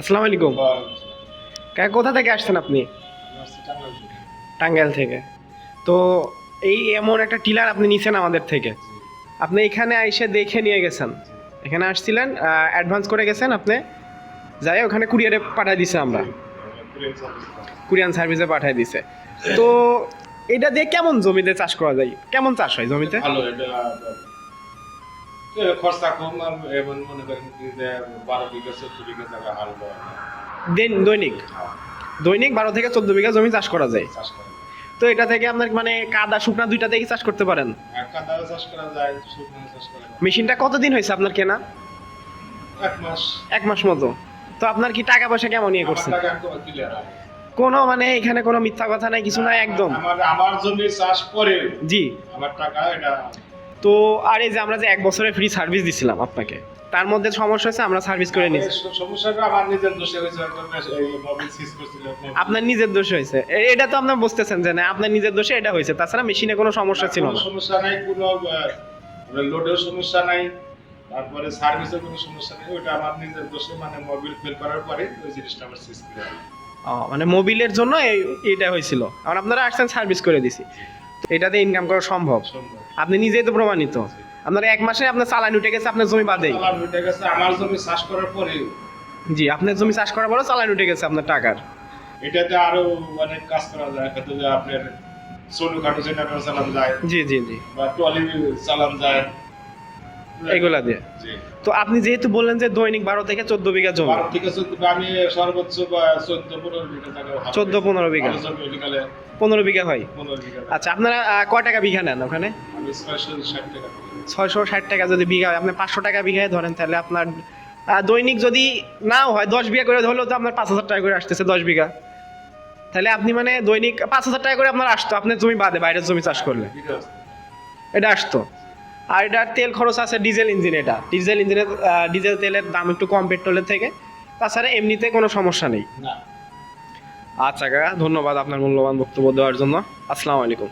আসসালামু আলাইকুম। কাকা কোথা থেকে আসছেন আপনি? টাঙ্গাইল থেকে। তো এই এমন একটা টিলার আপনি নিছেন আমাদের থেকে। আপনি এখানে এসে দেখে নিয়ে গেছেন। এখানে আসছিলেন অ্যাডভান্স করে গেছেন আপনি। যাই ওখানে কুরিয়ারে পাঠিয়ে দিছে আমরা। কুরিয়ান সার্ভিসে পাঠিয়ে দিছে। তো এটা দিয়ে কেমন জমিতে চাষ করা যায়? কেমন চাষ হয় জমিতে? ভালো এটা খরচা কম আর এমন মনে করেন যে বারো বিঘা চোদ্দ বিঘা জায়গা হাল দেওয়া দৈনিক? দৈনিক বারো থেকে চোদ্দ বিঘা জমি চাষ করা যায়। চাষ করা তো এটা থেকে আপনার মানে কাদা শুকনা দুইটা থেকে চাষ করতে পারেন? এক কাদাও চাষ করা যায় শুকনো চাষ করা যায়। মেশিনটা কতদিন হয়েছে আপনার কেনা? এক মাস। এক মাস মতো। তো আপনার কি টাকা পয়সা কেমন ইয়ে আমার করছে? টাকা একদম clear হয়। কোনো মানে এখানে কোনো মিথ্যা কথা নাই কিছু নাই একদম। আমার আমার জমি চাষ করে জি। আমার টাকা এটা তো আর এই যে আমরা যে এক বছরের ফ্রি সার্ভিস দিছিলাম আপনাকে তার মধ্যে সমস্যা হয়েছে আমরা সার্ভিস করে নিয়েছি। সমস্যাটা আমার নিজের দোষে হয়েছে মোবাইল আপনার নিজের দোষ হয়েছে। এটা তো আপনার বুঝতেছেন যে না আপনার নিজের দোষে এটা হয়েছে তাছাড়া মেশিনে কোনো সমস্যা ছিল না। সমস্যা নাই কোনো লোডের সমস্যা নাই তারপরে সার্ভিসের কোনো সমস্যা নেই ওটা আমার নিজের দোষে মানে মোবিল ফেল করার পরে ওই জিনিসটা আমার সিজ করে মানে মোবিলের জন্য এই- এটা হয়েছিল। আর আপনারা আসছেন সার্ভিস করে দিছি। এটাতে ইনকাম করা সম্ভব? সম্ভব। আপনি নিজেই তো প্রমাণিত। আপনার এক মাসে আপনার চালান উঠে গেছে আপনার জমি বাদে আমার উঠে গেছে আমার জমি চাষ করার পরে জি আপনার জমি চাষ করার পরে চালান উঠে গেছে আপনার টাকার। এটাতে আরও অনেক কাজ করা যায় আপনার ছোটো খাটো জেনারেটর চালান যায় জি জি জি। বা ট্রলি চালান যায়। এগুলা দিয়ে। তো আপনি যেহেতু বললেন যে দৈনিক বারো থেকে চোদ্দ বিঘা জমি। চোদ্দ আমি সর্বোচ্চ চোদ্দ পনেরো বিঘা চোদ্দ পনেরো বিঘা। পনেরো হয়। আচ্ছা আপনারা কয় টাকা বিঘা নেন ওখানে। ছয়শো ষাট টাকা যদি বিঘা হয় আপনি পাঁচশো টাকা বিঘায় ধরেন তাহলে আপনার দৈনিক যদি নাও হয় দশ বিঘা করে ধরলেও তো আপনার পাঁচ হাজার টাকা করে আসতেছে দশ বিঘা। তাহলে আপনি মানে দৈনিক পাঁচ হাজার টাকা করে আপনার আসতো। আপনার জমি বাদে বাইরের জমি চাষ করলে এটা আসতো। আর এটার তেল খরচ আছে ডিজেল ইঞ্জিন এটা। ডিজেল ইঞ্জিনের ডিজেল তেলের দাম একটু কম পেট্রোলের থেকে। তাছাড়া এমনিতে কোনো সমস্যা নেই। আচ্ছা কাকা ধন্যবাদ আপনার মূল্যবান বক্তব্য দেওয়ার জন্য। আসসালামু আলাইকুম।